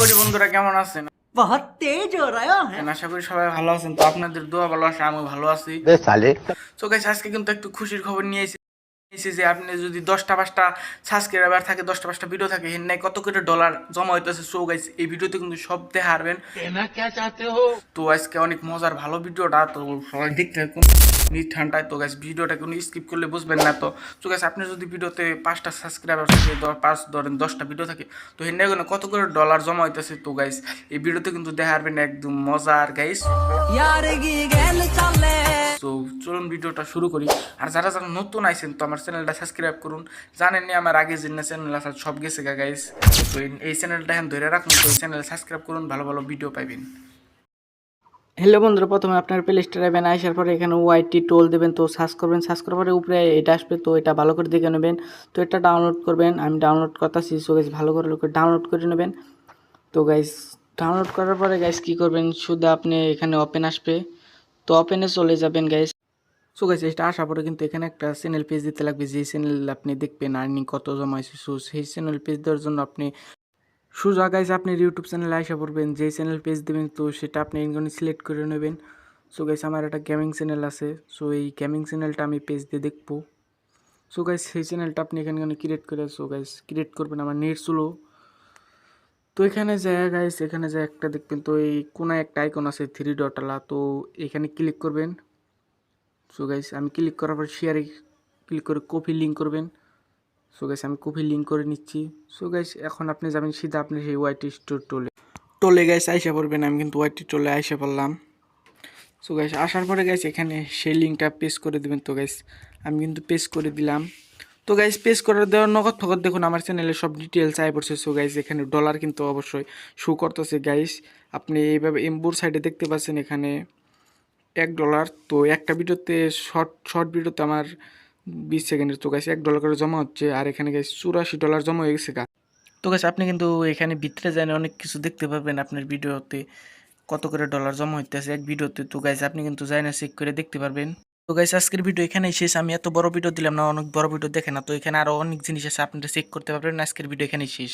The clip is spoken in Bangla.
করি বন্ধুরা কেমন আছেন? বহুত তেজ হো রায়া হ্যাঁ আশা করি সবাই ভালো আছেন। তো আপনাদের দোয়া ভালো আছে আমি ভালো আছি। তো গাইস আজকে কিন্তু একটু খুশির খবর নিয়ে এসেছি যে আপনি যদি দশটা পাঁচটা সাবস্ক্রাইবার থাকে দশটা পাঁচটা ভিডিও থাকে হেন নাই কত করে ডলার জমা হইতেছে। সো গাইস এই ভিডিওতে কিন্তু সব দেখে হারবেন। তো আজকে অনেক মজার ভালো ভিডিওটা তো সবাই দেখতে থাকুন। নিজ ঠান্ডায় তো গাইস ভিডিওটা কোনো স্কিপ করলে বুঝবেন না তো। তো গাইস আপনি যদি ভিডিওতে পাঁচটা সাবস্ক্রাইবার থাকে পাঁচ ধরেন দশটা ভিডিও থাকে তো হেন কোনো কত করে ডলার জমা হইতেছে তো গাইস এই ভিডিওতে কিন্তু দেখা হারবেন একদম মজার গাইস সো চলুন ভিডিওটা শুরু করি। আর যারা যারা নতুন আইসেন তো আমার চ্যানেলটা সাবস্ক্রাইব করুন। জানেন নি আমার আগে জিন্না চ্যানেল আছে, সব গেছে গা গাইস তো এই চ্যানেলটা এখন ধরে রাখুন, তো চ্যানেল সাবস্ক্রাইব করুন, ভালো ভালো ভিডিও পাইবেন। হ্যালো বন্ধুরা, প্রথমে আপনার প্লে স্টোরে আবেন আসার পরে এখানে ওয়াইটি টোল দেবেন, তো সার্চ করবেন। সার্চ করার পরে উপরে এটা আসবে, তো এটা ভালো করে দেখে নেবেন। তো এটা ডাউনলোড করবেন, আমি ডাউনলোড করতেছি সো গাইস ভালো করে লোকের ডাউনলোড করে নেবেন। তো গাইস ডাউনলোড করার পরে গাইস কী করবেন? শুধু আপনি এখানে ওপেন আসবে। তো ওপেনে চলে যাবেন গাইস সো গাইস এটা আসার পরে কিন্তু এখানে একটা চ্যানেল পেজ দিতে লাগবে। যে চ্যানেল আপনি দেখবেন আর্নিং কত জমাইছে সো সেই চ্যানেল পেজ দেওয়ার জন্য আপনি সোজা গাইস আপনি ইউটিউব চ্যানেলে আসা পড়বেন। যে চ্যানেল পেজ দেবেন, তো সেটা আপনি এখানে সিলেক্ট করে নেবেন। সো গাইস আমার একটা গেমিং চ্যানেল আছে। সো এই গেমিং চ্যানেলটা আমি পেজ দিয়ে দেখব। সো গাইস সেই চ্যানেলটা আপনি এখানে ক্রিয়েট করে সো গাইস ক্রিয়েট করবেন। আমার নেট স্লো তো এখানে যায় গাইস এখানে যায় একটা দেখবেন তো এই কোনায় একটা আইকন আছে থ্রি ডটলা তো এখানে ক্লিক করবেন। সো গাইস আমি ক্লিক করার পর শেয়ারে ক্লিক করে কপি লিঙ্ক করবেন। সো গাইস আমি কপি লিঙ্ক করে নিচ্ছি। সো গাইস এখন আপনি যাবেন সিধা আপনি সেই ওয়াইটি স্টোর টোলে টোলে গাইস আইসা পড়বেন, আমি কিন্তু ওয়াইটি টোলে আইসা পড়লাম। সো গাইস আসার পরে গাইস এখানে সেই লিঙ্কটা পেস্ট করে দেবেন তো গাইস আমি কিন্তু পেস্ট করে দিলাম। তো গাইস পেস করার দেওয়ার নগদ ফগত দেখুন, আমার চ্যানেলে সব ডিটেলস আয় পড়ছে। সো গাইস এখানে ডলার কিন্তু অবশ্যই শো করতেছে। গাইস আপনি এইভাবে এম্বুর সাইডে দেখতে পাচ্ছেন এখানে এক ডলার তো একটা ভিডিওতে শর্ট শর্ট ভিডিওতে আমার বিশ সেকেন্ডের তো গাইস এক ডলার করে জমা হচ্ছে। আর এখানে গাইস চুরাশি ডলার জমা হয়ে গেছে গা তো গাইস আপনি কিন্তু এখানে ভিতরে জানে অনেক কিছু দেখতে পাবেন আপনার ভিডিওতে কত করে ডলার জমা হইতেছে এক ভিডিওতে। তো গাইস আপনি কিন্তু যাই না চেক করে দেখতে পারবেন। তো গাইস আজকের ভিডিও এখানেই শেষ। আমি এত বড় ভিডিও দিলাম না, অনেক বড় ভিডিও দেখে না, তো এখানে আরও অনেক জিনিস আছে, আপনারা চেক করতে পারবেন। আজকের ভিডিও এখানেই শেষ।